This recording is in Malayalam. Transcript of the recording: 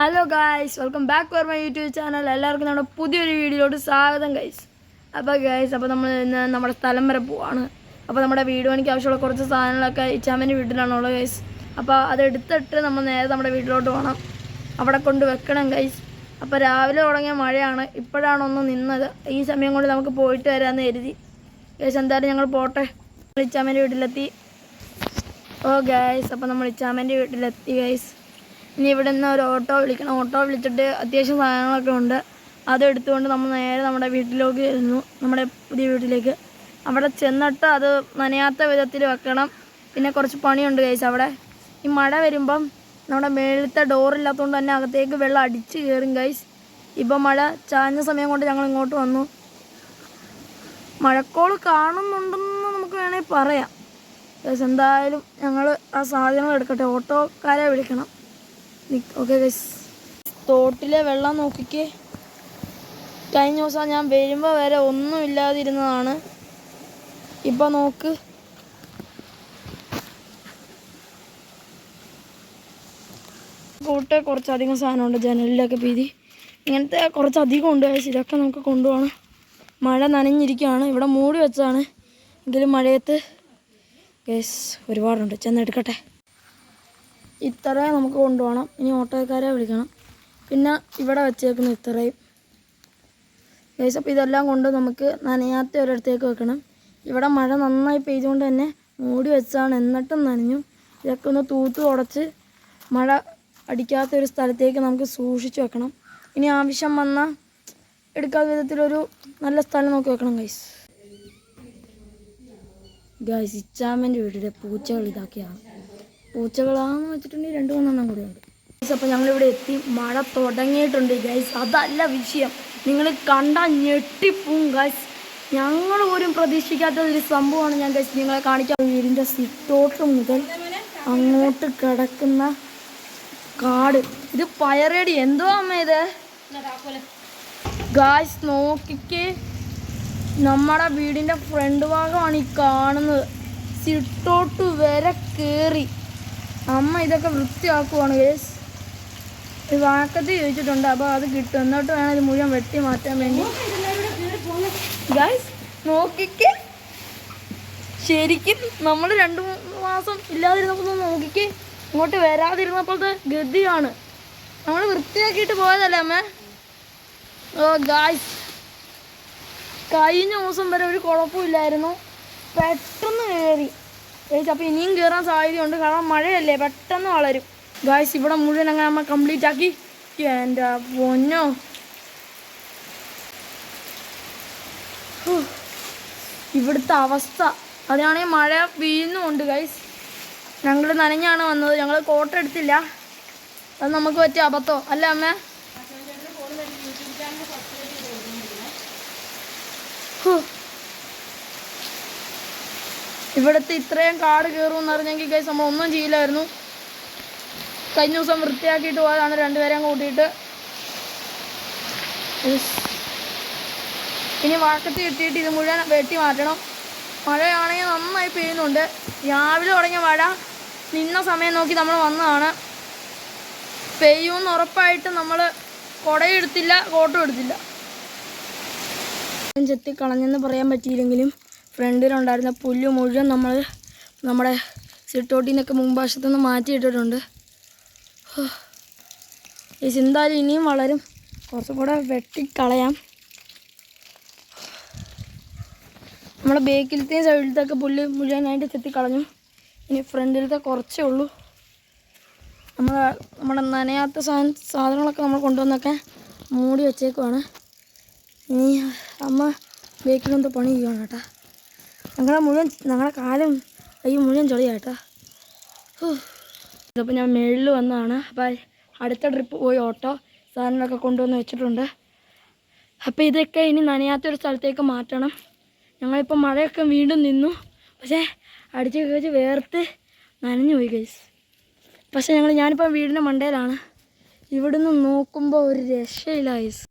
Hello guys welcome back for my YouTube channel എല്ലാവർക്കും നമ്മുടെ പുതിയൊരു വീഡിയോയിലോട്ട് സ്വാഗതം ഗൈസ് അപ്പോൾ ഗൈസ് അപ്പോൾ നമ്മൾ ഇന്ന് നമ്മുടെ സ്ഥലം വരെ പോവാണ്. അപ്പോൾ നമ്മുടെ വീട് പണിക്ക് ആവശ്യമുള്ള കുറച്ച് സാധനങ്ങളൊക്കെ ഇച്ചാമ്മന്റെ വീട്ടിലാണുള്ളത് ഗൈസ് അപ്പോൾ അത് എടുത്തിട്ട് നമ്മൾ നേരെ നമ്മുടെ വീട്ടിലോട്ട് പോകണം അവിടെ കൊണ്ട് വെക്കണം ഗൈസ് അപ്പോൾ രാവിലെ തുടങ്ങിയ മഴയാണ്. ഇപ്പോഴാണ് ഒന്ന് നിന്നത്. ഈ സമയം കൊണ്ട് നമുക്ക് പോയിട്ട് വരാമെന്ന് കരുതി. ഗൈസ് എന്തായാലും ഞങ്ങൾ പോട്ടെ. ഇച്ചാമ്മന്റെ വീട്ടിലെത്തി. ഓ ഗൈസ് അപ്പോൾ നമ്മൾ ഇച്ചാമ്മന്റെ വീട്ടിലെത്തി ഗൈസ് ഇനി ഇവിടെ നിന്ന് ഒരു ഓട്ടോ വിളിക്കണം. ഓട്ടോ വിളിച്ചിട്ട് അത്യാവശ്യം സാധനങ്ങളൊക്കെ ഉണ്ട്. അത് എടുത്തുകൊണ്ട് നമ്മൾ നേരെ നമ്മുടെ വീട്ടിലേക്ക് വരുന്നു. നമ്മുടെ പുതിയ വീട്ടിലേക്ക്. അവിടെ ചെന്നിട്ട് അത് നനയാത്ത വിധത്തിൽ വെക്കണം. പിന്നെ കുറച്ച് പണിയുണ്ട് കഴിച്ച് അവിടെ. ഈ മഴ വരുമ്പം നമ്മുടെ മേളത്തെ ഡോറില്ലാത്തതുകൊണ്ട് തന്നെ അകത്തേക്ക് വെള്ളം അടിച്ച് കയറും ഗൈസ് ഇപ്പം മഴ ചാഞ്ഞ സമയം കൊണ്ട് ഞങ്ങൾ ഇങ്ങോട്ട് വന്നു. മഴക്കോൾ കാണുന്നുണ്ടെന്ന് നമുക്ക് വേണമെങ്കിൽ പറയാം. എന്തായാലും ഞങ്ങൾ ആ സാധനങ്ങൾ എടുക്കട്ടെ. ഓട്ടോക്കാരെ വിളിക്കണം. ഓക്കെ തോട്ടിലെ വെള്ളം നോക്കിക്കേ. കഴിഞ്ഞ ദിവസം ഞാൻ വരുമ്പോൾ വരെ ഒന്നും ഇല്ലാതിരുന്നതാണ്. ഇപ്പം നോക്ക്. കൂട്ടെ കുറച്ചധികം സാധനമുണ്ട്. ജനലിലൊക്കെ പീതി. ഇങ്ങനത്തെ കുറച്ചധികം ഉണ്ട്. ഇതൊക്കെ നമുക്ക് കൊണ്ടുപോകണം മഴ നനഞ്ഞിരിക്കുകയാണ്. ഇവിടെ മൂടി വെച്ചതാണ്. എങ്കിലും മഴയത്ത് ഗേസ് ഒരുപാടുണ്ട്. ചെന്നെടുക്കട്ടെ. ഇത്രയും നമുക്ക് കൊണ്ടുപോകണം. ഇനി ഓട്ടോക്കാരെ വിളിക്കണം. പിന്നെ ഇവിടെ വെച്ചേക്കുന്ന ഇത്രയും. ഗൈസ് അപ്പോൾ ഇതെല്ലാം കൊണ്ട് നമുക്ക് നനയാത്ത ഒരിടത്തേക്ക് വെക്കണം. ഇവിടെ മഴ നന്നായി പെയ്തുകൊണ്ട് തന്നെ മൂടി വെച്ചാണ് എന്നിട്ടും നനഞ്ഞു. ഇതൊക്കെ ഒന്ന് തൂത്ത് ഉടച്ച് മഴ അടിക്കാത്ത ഒരു സ്ഥലത്തേക്ക് നമുക്ക് സൂക്ഷിച്ച് വെക്കണം. ഇനി ആവശ്യം വന്നാൽ എടുക്കാത്ത വിധത്തിലൊരു നല്ല സ്ഥലം നോക്കി വെക്കണം ഗൈസ് ഗൈസ് ഇച്ചാമന്റെ വീട്ടിലെ പൂച്ചകൾ ഇതാക്കിയാണ് പൂച്ചകളാന്ന് വെച്ചിട്ടുണ്ടെങ്കിൽ രണ്ട് മൂന്നെണ്ണം കൂടെ ഉണ്ട്. അപ്പോൾ ഞങ്ങളിവിടെ എത്തി. മഴ തുടങ്ങിയിട്ടുണ്ട് ഗൈസ് അതല്ല വിഷയം. നിങ്ങൾ കണ്ടാൽ ഞെട്ടിപ്പോവും ഗൈസ് ഞങ്ങൾ പോലും പ്രതീക്ഷിക്കാത്ത ഒരു സംഭവമാണ് ഞാൻ ഗൈസ് നിങ്ങളെ കാണിക്കാൻ വീടിന്റെ സിറ്റോട്ട് മുതൽ അങ്ങോട്ട് കിടക്കുന്ന കാട്. ഇത് പയറേടി. എന്തോ അമ്മ ഇത്? ഗായ്സ് നോക്കിക്കേ. നമ്മുടെ വീടിന്റെ ഫ്രണ്ട് ഭാഗമാണ് ഈ കാണുന്നത്. സിട്ടോട്ട് വരെ കയറി അമ്മ ഇതൊക്കെ വൃത്തിയാക്കുവാണ് ഗേസ് വാക്കത്തിൽ ചോദിച്ചിട്ടുണ്ട് അപ്പോൾ അത് കിട്ടും. എന്നിട്ട് വേണം ഇത് മുഴുവൻ വെട്ടി മാറ്റാൻ വേണ്ടി. ഗായ്സ് നോക്കിക്കേ. ശരിക്കും നമ്മൾ രണ്ട് മാസം ഇല്ലാതിരുന്നപ്പോൾ നോക്കിക്കേ. ഇങ്ങോട്ട് വരാതിരുന്നപ്പോഴത്തെ ഗതിയാണ്. നമ്മൾ വൃത്തിയാക്കിയിട്ട് പോയതല്ലേ അമ്മ? ഓ ഗായ്സ് കഴിഞ്ഞ ദിവസം വരെ ഒരു കുഴപ്പമില്ലായിരുന്നു. പെട്ടെന്ന് കയറി. ഗൈസ് അപ്പോൾ ഇനിയും കയറാൻ സാധ്യതയുണ്ട്. കാരണം മഴയല്ലേ പെട്ടെന്ന് വളരും. ഗായ്സ് ഇവിടെ മുഴുവൻ അങ്ങനെ നമ്മൾ കംപ്ലീറ്റ് ആക്കി. എന്റെ പൊന്നോ. ഇവിടുത്തെ അവസ്ഥ. അതിനാണെങ്കിൽ മഴ വീഴുന്നുമുണ്ട് ഗൈസ് ഞങ്ങൾ നനഞ്ഞാണ് വന്നത്. ഞങ്ങൾ കോട്ട എടുത്തില്ല. അത് നമുക്ക് പറ്റിയ അബദ്ധോ? അല്ല അമ്മ? ഹോ. ഇവിടുത്തെ ഇത്രയും കാട് കയറുമെന്ന് അറിഞ്ഞെങ്കിൽ ഗൈസ് നമ്മൾ ഒന്നും ചെയ്യില്ലായിരുന്നു. കഴിഞ്ഞ ദിവസം വൃത്തിയാക്കിയിട്ട് പോയതാണ്. രണ്ടുപേരെയും കൂട്ടിയിട്ട്. ഇനി വഴക്കത്തി കിട്ടിയിട്ട് ഇത് മുഴുവൻ വെട്ടി മാറ്റണം. മഴയാണെങ്കിൽ നന്നായി പെയ്യുന്നുണ്ട്. രാവിലെ തുടങ്ങിയ മഴ നിന്ന സമയം നോക്കി നമ്മൾ വന്നതാണ്. പെയ്യുമെന്ന് ഉറപ്പായിട്ട് നമ്മൾ കുടയെടുത്തില്ല കോട്ടും എടുത്തില്ല. ചെത്തി കളഞ്ഞെന്ന് പറയാൻ പറ്റിയില്ലെങ്കിലും ഫ്രണ്ടിലുണ്ടായിരുന്ന പുല്ല് മുഴുവൻ നമ്മൾ നമ്മുടെ സിട്ടോട്ടിനൊക്കെ മുമ്പാശത്തു നിന്ന് മാറ്റിയിട്ടിട്ടുണ്ട്. ഈ ചിന്താലും ഇനിയും വളരും. കുറച്ചും കൂടെ വെട്ടിക്കളയാം. നമ്മുടെ ബേക്കിലത്തെയും സൈഡിലത്തെയൊക്കെ പുല്ല് മുഴുവനായിട്ട് ചെത്തിക്കളഞ്ഞു. ഇനി ഫ്രണ്ടിലത്തെ കുറച്ചേ ഉള്ളൂ. നമ്മൾ നമ്മുടെ നനയാത്ത സാധന സാധനങ്ങളൊക്കെ നമ്മൾ കൊണ്ടുവന്നൊക്കെ മൂടി വെച്ചേക്കുവാണ്. ഇനി അമ്മ ബേക്കിലെന്തോ പണി ചെയ്യുവാണ് കേട്ടാ. ഞങ്ങളുടെ മുഴുവൻ ഞങ്ങളുടെ കാലും കൈ മുഴുവൻ ചളിയാട്ടാ ഇതിപ്പോൾ ഞാൻ മേളിൽ വന്നതാണ് അപ്പോൾ അടുത്ത ട്രിപ്പ് പോയി ഓട്ടോ സാധനങ്ങളൊക്കെ കൊണ്ടുവന്ന് വെച്ചിട്ടുണ്ട്. അപ്പോൾ ഇതൊക്കെ ഇനി നനയാത്തൊരു സ്ഥലത്തേക്ക് മാറ്റണം. ഞങ്ങളിപ്പോൾ മഴയൊക്കെ വീണ്ടും നിന്നു. പക്ഷേ അടിച്ച് കഴിച്ച് വേർത്ത് നനഞ്ഞു പോയി കഴിച്ച് പക്ഷേ ഞങ്ങൾ ഞാനിപ്പോൾ വീടിന്റെ മണ്ടയിലാണ് ഇവിടുന്ന് നോക്കുമ്പോൾ ഒരു രക്ഷയില്ല ഗൈസ്